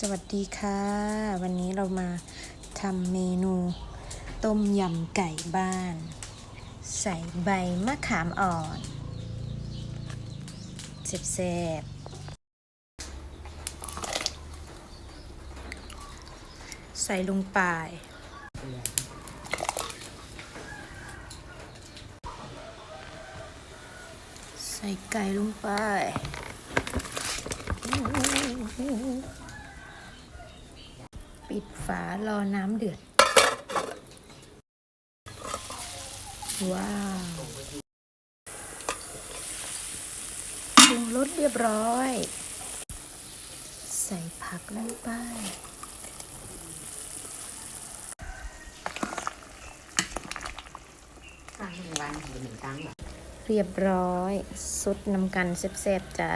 สวัสดีค่ะ วันนี้เรามาทำเมนู ต้มยำไก่บ้าน ใส่ใบมะขามอ่อนเจ็บๆใส่ลงไป ใส่ไก่ลงไป ปิดฝารอน้ำเดือด ว้าวปรุงรสเรียบร้อย ใส่ผักลงไปสร้างหนึ่งวันหรือหนึ่งครั้งเหรอเรียบร้อย สุดน้ำกันแซ่บๆจ้า